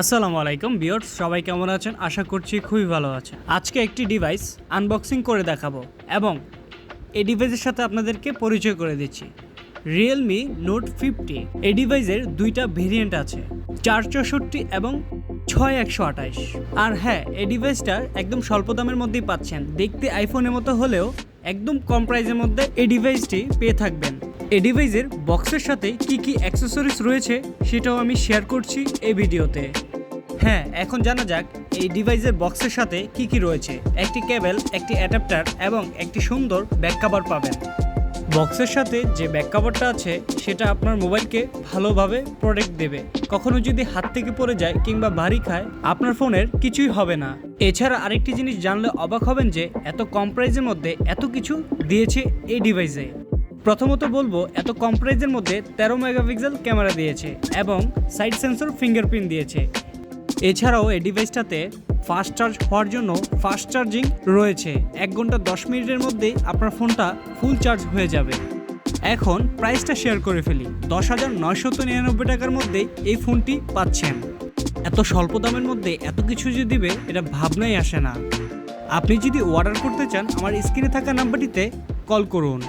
আসসালামু আলাইকুম বিয়ার্স সবাই কেমন আছেন? আশা করছি খুবই ভালো আছেন। আজকে একটি ডিভাইস আনবক্সিং করে দেখাবো এবং এই ডিভাইসের সাথে আপনাদেরকে পরিচয় করে দিচ্ছি। রিয়েলমি নোট ফিফটি এই ডিভাইসের দুইটা ভেরিয়েন্ট আছে, চার চৌষট্টি এবং ছয় একশো আঠাশ। আর হ্যাঁ এই ডিভাইসটা একদম স্বল্প দামের মধ্যেই পাচ্ছেন। দেখতে আইফোনের মতো হলেও একদম কম প্রাইসের মধ্যে এই ডিভাইসটি পেয়ে থাকবেন। এই ডিভাইসের বক্সের সাথে কি কি অ্যাক্সেসরিজ রয়েছে সেটাও আমি শেয়ার করছি এই ভিডিওতে। হ্যাঁ এখন জানা যাক এই ডিভাইসের বক্সের সাথে কি কি রয়েছে। একটি কেবল একটি অ্যাডাপ্টার এবং একটি সুন্দর ব্যাক কভার পাবেন। বক্সের সাথে যে ব্যাক কভারটা আছে, সেটা আপনার মোবাইলকে ভালোভাবে প্রোটেক্ট দেবে। কখনো যদি হাত থেকে পড়ে যায় কিংবা ভারী খায়, আপনার ফোনের কিছুই হবে না। এছাড়া আরেকটি জিনিস জানলে অবাক হবেন যে, এত কম প্রাইজের মধ্যে এত কিছু দিয়েছে এই ডিভাইসে প্রথমত বলব, এত কম প্রাইজের মধ্যে তেরো মেগাপিক্সেল ক্যামেরা দিয়েছে এবং সাইড সেন্সর ফিঙ্গারপ্রিন্ট দিয়েছে। এছাড়াও এই ডিভাইসটাতে ফাস্ট চার্জ হওয়ার জন্য ফাস্ট চার্জিং রয়েছে। এক ঘণ্টা দশ মিনিটের মধ্যেই আপনার ফোনটা ফুল চার্জ হয়ে যাবে। এখন প্রাইসটা শেয়ার করে ফেলি। দশ হাজার নয়শত নিরানব্বই টাকার মধ্যেই এই ফোনটি পাচ্ছেন। এত স্বল্প দামের মধ্যে এত কিছু যে দিবে, এটা ভাবনাই আসে না। আপনি যদি অর্ডার করতে চান, আমার স্ক্রিনে থাকা নাম্বারটিতে কল করুন।